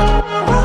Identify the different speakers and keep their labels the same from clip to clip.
Speaker 1: Oh.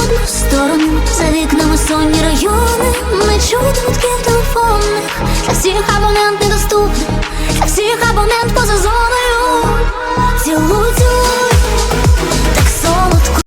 Speaker 2: води в сторону, за вікнами сонні райони. Ми чуємо в телефонних, а всіх абонент недоступний, а всіх абонент.